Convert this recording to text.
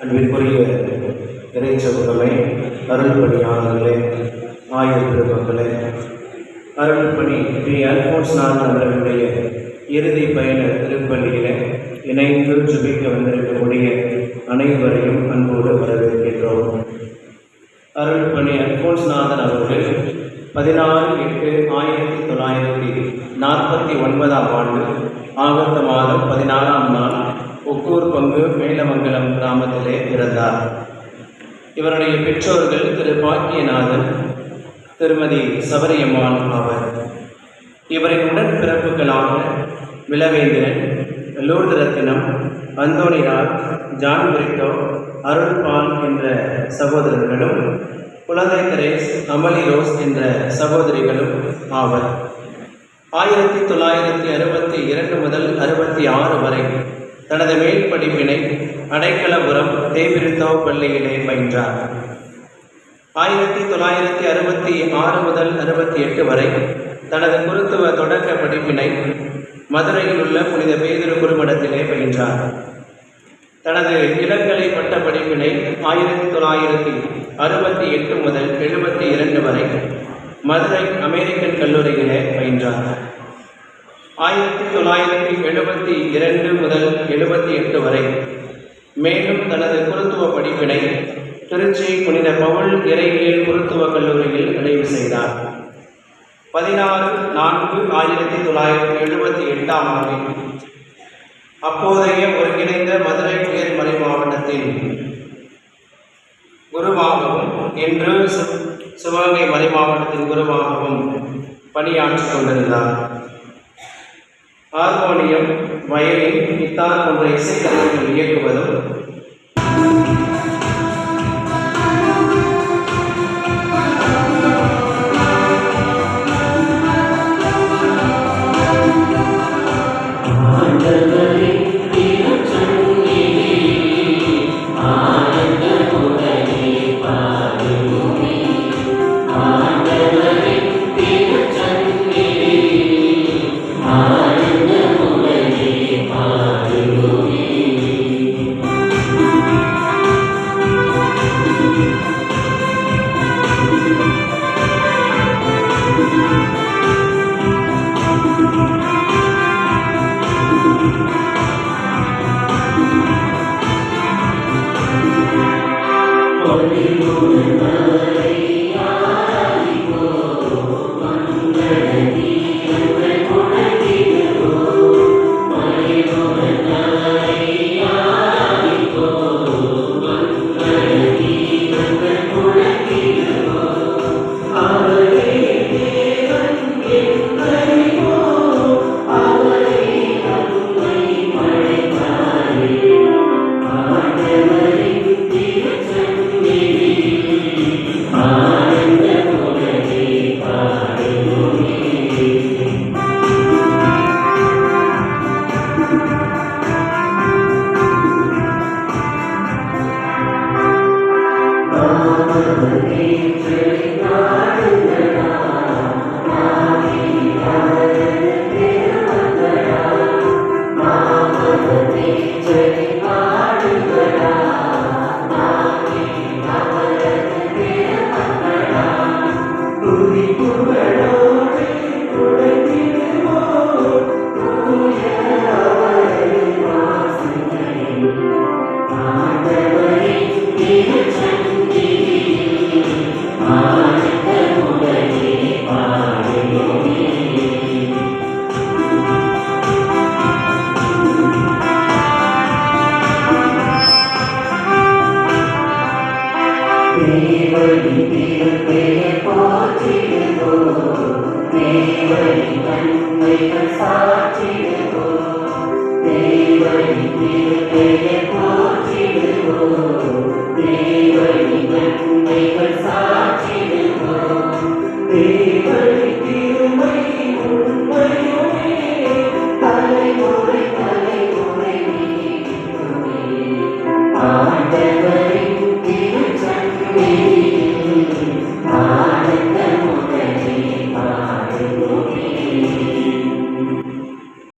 அன்பிற்குரிய இறை சமூகமே அருள்பணியாளர்களே ஆயுள் பெருமக்களே அருள்பணி ஸ்ரீ அல்போன்ஸ் நான் அவர்களுடைய இறுதி பயண திருப்பள்ளியிலே இணைந்து சுபிக்க வந்திருக்கக்கூடிய அனைவரையும் அன்போடு வரவேற்கின்றோம். அருள்பணி அல்போன்ஸ் நாதன் அவர்கள் பதினாறு எட்டு ஆயிரத்தி தொள்ளாயிரத்தி நாற்பத்தி ஒன்பதாம் ஆண்டு ஆகஸ்ட் மாதம் பதினாறாம் நாள் ஒக்கூர் பங்கு மேலமங்கலம் கிராமத்திலே பிறந்தார். இவருடைய பெற்றோர்கள் திரு பாக்கியநாதன் திருமதி சபரியம்மாள் ஆவர். இவரின் உடன்பிறப்புகளாக விலவேந்திரன் லூர்து ரத்தினம் அந்தோணிராஜ் ஜான் பிரிட்டோ அருள்பால் என்ற சகோதரர்களும் குழந்தை தெரேஸ் அமலி ரோஸ் என்ற சகோதரிகளும் ஆவர். ஆயிரத்தி தொள்ளாயிரத்தி அறுபத்தி இரண்டு முதல் அறுபத்தி ஆறு வரை தனது மேல் படிப்பினை அடைக்கலபுரம் தேவிருத்தோ பள்ளியிலே பயின்றார். ஆயிரத்தி தொள்ளாயிரத்தி அறுபத்தி ஆறு முதல் அறுபத்தி எட்டு வரை தனது குருத்துவ தொடக்க படிப்பினை மதுரையில் உள்ள புனித பேதிரு குருமடத்திலே பயின்றார். தனது இளங்கலை பட்ட படிப்பினை ஆயிரத்தி தொள்ளாயிரத்தி அறுபத்தி எட்டு முதல் எழுபத்தி இரண்டு வரை மதுரை அமெரிக்கன் கல்லூரியிலே பயின்றார். ஆயிரத்தி தொள்ளாயிரத்தி எழுபத்தி இரண்டு முதல் எழுபத்தி எட்டு வரை மேலும் தனது குருத்துவ படிப்பினை திருச்சி புனித பவுல் இறையியல் குருத்துவ கல்லூரியில் நிறைவு செய்தார். பதினாறு நான்கு ஆயிரத்தி தொள்ளாயிரத்தி எழுபத்தி எட்டாம் ஆண்டில் அப்போதைய ஒருங்கிணைந்த மதுரை உயர்மலை மாவட்டத்தின் குருவாகவும் இன்று சிவகங்கை மறை மாவட்டத்தின் குருவாகவும் பணியாற்றிக் கொண்டிருந்தார். ஹார்மோனியம் வயலின் கித்தார் போன்ற இசைக்கருவிகள் இயக்குவதும் Lord, you. தேவனை திருமை உண்மையுமே தேவ